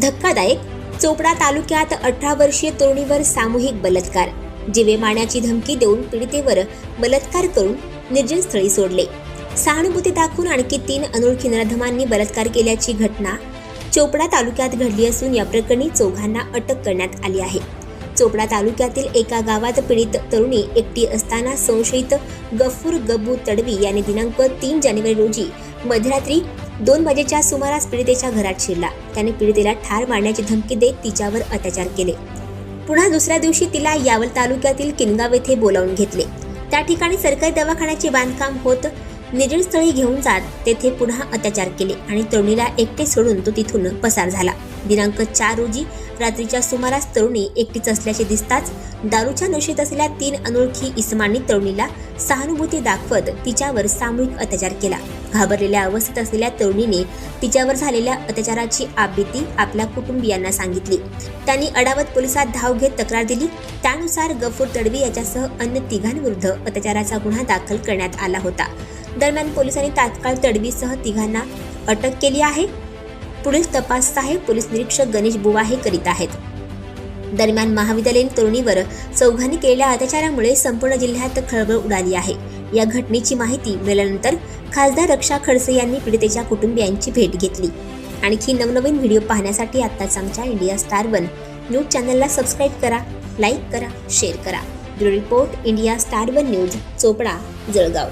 धक्कादायक चोपडा तालुक्यात अठरा वर्षीय तरुणीवर सामूहिक बलात्कार. जीवे मारण्याची धमकी देऊन पीडितेवर बलात्कार करून निर्जन स्थळी सोडले. सहानुभूती दाखवून आणखी तीन अनोळखी नराधमांनी बलात्कार केल्याची घटना चोपडा तालुक्यात घडली असून या प्रकरणी चौघांना अटक करण्यात आली आहे. चोपडा तालुक्यातील एका गावात पीडित तरुणी एकटी असताना संशयित गफूर गब्बू तडवी याने दिनांक तीन जानेवारी रोजी मध्यरात्री दोन वाजेच्या सुमारास पीडितेच्या घरात शिरला. त्याने पीडितेला ठार मारण्याची धमकी देत तिच्यावर अत्याचार केले. पुन्हा दुसऱ्या दिवशी तिला यावल तालुक्यातील किनगाव येथे बोलावून घेतले. त्या ठिकाणी सरकारी दवाखान्याचे बांधकाम होत निर्जनस्थळी घेऊन जात तेथे पुन्हा अत्याचार केले आणि तरुणीला एकटे सोडून तो तिथून पसार झाला. दिनांक चार रोजी रात्रीच्या सुमारास तरुणी एकटीच असल्याचे दिसताच दारूच्या नशेत असलेल्या तीन अनोळखी इसमांनी तरुणीला सहानुभूती दाखवत तिच्यावर सामूहिक अत्याचार केला. घाबरलेल्या अवस्थेत असलेल्या तरुणीने तिच्यावर झालेल्या अत्याचाराची आपबीती आपल्या कुटुंबियांना सांगितली. त्यांनी अडावत पोलिसात धाव घेत तक्रार दिली. त्यानुसार गफूर तडवी याच्यासह अन्य तिघांविरुद्ध अत्याचाराचा गुन्हा दाखल करण्यात आला होता. दरम्यान पोलिसांनी तात्काळ तडवीसह तिघांना अटक केली आहे. पुढील तपास सहाय्यक पोलीस निरीक्षक गणेश बुवा हे करीत आहेत. दरम्यान महाविद्यालयीन तरुणीवर चौघांनी केलेल्या अत्याचारामुळे संपूर्ण जिल्ह्यात खळबळ उडाली आहे. या घटनेची माहिती मिळाल्यानंतर खासदार रक्षा खडसे यांनी पीडितेच्या कुटुंबियांची भेट घेतली. आणखी नवनवीन व्हिडिओ पाहण्यासाठी आत्ताच आमच्या इंडिया स्टार वन न्यूज चॅनलला सबस्क्राईब करा लाईक करा शेअर करा. Bureau report India star one news Chopda Jalgaon.